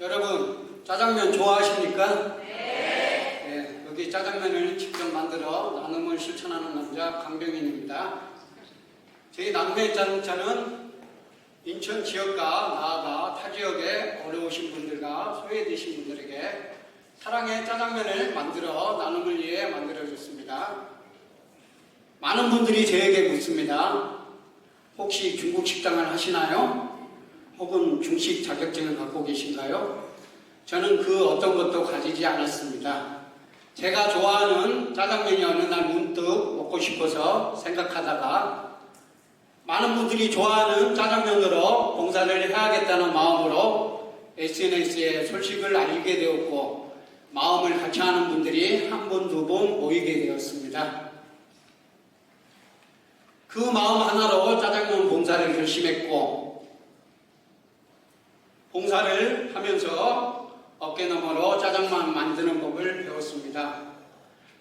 여러분 짜장면 좋아하십니까? 네. 여기 짜장면을 직접 만들어 나눔을 실천하는 남자 강병인입니다. 저희 나눔의 자동차는 인천 지역과 나아가 타 지역에 어려우신 분들과 소외되신 분들에게 사랑의 짜장면을 만들어 나눔을 위해 만들어졌습니다. 많은 분들이 저에게 묻습니다. 혹시 중국 식당을 하시나요? 혹은 중식 자격증을 갖고 계신가요? 저는 그 어떤 것도 가지지 않았습니다. 제가 좋아하는 짜장면이 어느 날 문득 먹고 싶어서 생각하다가 많은 분들이 좋아하는 짜장면으로 봉사를 해야겠다는 마음으로 SNS에 소식을 알리게 되었고 마음을 같이 하는 분들이 한 번, 두번 모이게 되었습니다. 그 마음 하나로 짜장면 봉사를 결심했고 봉사를 하면서 어깨너머로 짜장면 만드는 법을 배웠습니다.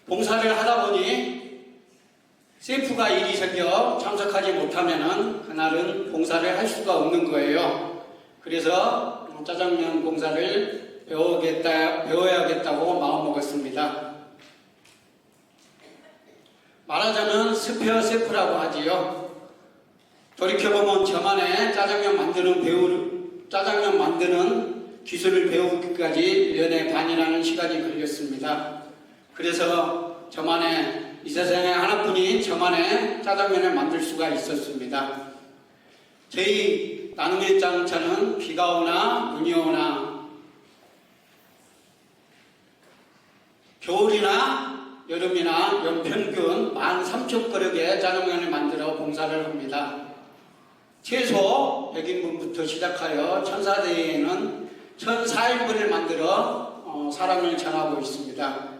봉사를 하다 보니 셀프가 일이 생겨 참석하지 못하면은 그날은 봉사를 할 수가 없는 거예요. 그래서 짜장면 봉사를 배우겠다, 배워야겠다고 마음먹었습니다. 말하자면 스페어 셀프라고 하지요. 돌이켜보면 저만의 짜장면 만드는 배우, 짜장면 만드는 기술을 배우기까지 1년의 반이라는 시간이 걸렸습니다. 그래서 저만의 이 세상에 하나뿐인 저만의 짜장면을 만들 수가 있었습니다. 저희 나눔의 장차는 비가 오나 눈이 오나 겨울이나 여름이나 연평균 13,000그릇의 짜장면을 만들어 봉사를 합니다. 최소 100인분부터 시작하여 천사대회에는 1,004인분을 만들어 어, 사랑을 전하고 있습니다.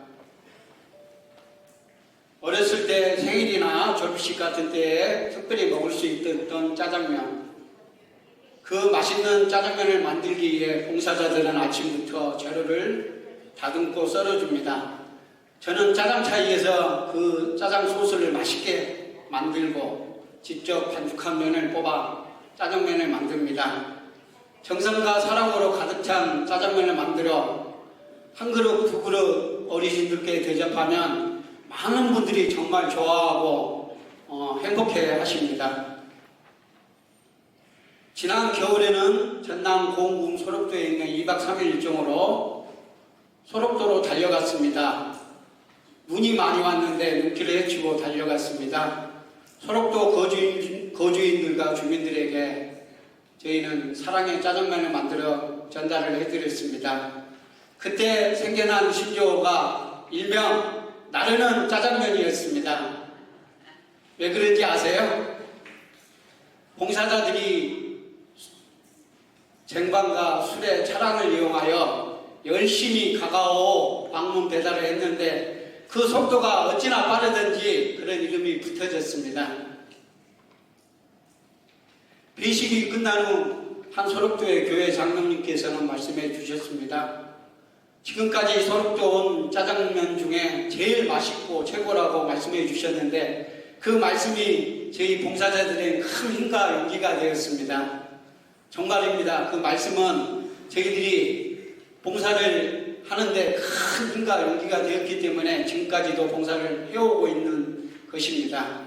어렸을 때 생일이나 졸업식 같은 때에 특별히 먹을 수 있던 짜장면. 그 맛있는 짜장면을 만들기 위해 봉사자들은 아침부터 재료를 다듬고 썰어줍니다. 저는 짜장차이에서 그 짜장 소스를 맛있게 만들고 직접 반죽한 면을 뽑아 짜장면을 만듭니다. 정성과 사랑으로 가득 찬 짜장면을 만들어 한 그릇, 두 그릇 어르신들께 대접하면 많은 분들이 정말 좋아하고 어, 행복해 하십니다. 지난 겨울에는 전남 고흥군 소록도에 있는 2박 3일 일정으로 소록도로 달려갔습니다. 눈이 많이 왔는데 눈길을 헤치고 달려갔습니다. 소록도 거주인, 거주인들과 주민들에게 저희는 사랑의 짜장면을 만들어 전달을 해드렸습니다. 그때 생겨난 신조어가 일명 나르는 짜장면이었습니다. 왜 그런지 아세요? 봉사자들이 쟁반과 술의 차량을 이용하여 열심히 가가오 방문 배달을 했는데 그 속도가 어찌나 빠르든지 그런 이름이 붙어졌습니다. 배식이 끝난 후 한 소록도의 교회 장로님께서는 말씀해 주셨습니다. 지금까지 소록도 온 짜장면 중에 제일 맛있고 최고라고 말씀해 주셨는데 그 말씀이 저희 봉사자들의 큰 힘과 용기가 되었습니다. 정말입니다. 그 말씀은 저희들이 봉사를 하는데 큰 힘과 용기가 되었기 때문에 지금까지도 봉사를 해오고 있는 것입니다.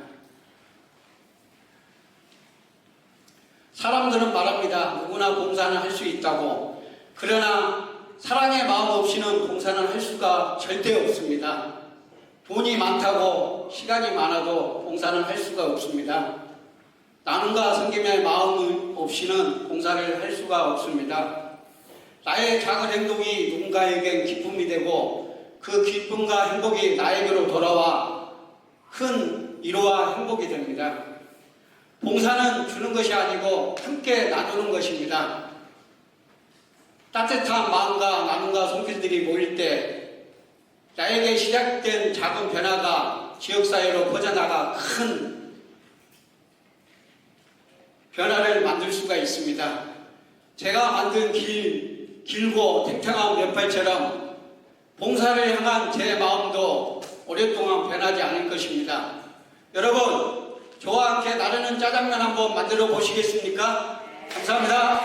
사람들은 말합니다. 누구나 봉사는 할 수 있다고. 그러나 사랑의 마음 없이는 봉사는 할 수가 절대 없습니다. 돈이 많다고 시간이 많아도 봉사는 할 수가 없습니다. 나눔과 섬김의 마음 없이는 봉사를 할 수가 없습니다. 나의 작은 행동이 누군가에겐 기쁨이 되고 그 기쁨과 행복이 나에게로 돌아와 큰 위로와 행복이 됩니다. 봉사는 주는 것이 아니고 함께 나누는 것입니다. 따뜻한 마음과 나눔과 손길들이 모일 때 나에게 시작된 작은 변화가 지역사회로 퍼져나가 큰 변화를 만들 수가 있습니다. 제가 만든 길, 길고 탱탱한 면발처럼 봉사를 향한 제 마음도 오랫동안 변하지 않을 것입니다. 여러분, 저와 함께 나르는 짜장면 한번 만들어 보시겠습니까? 감사합니다.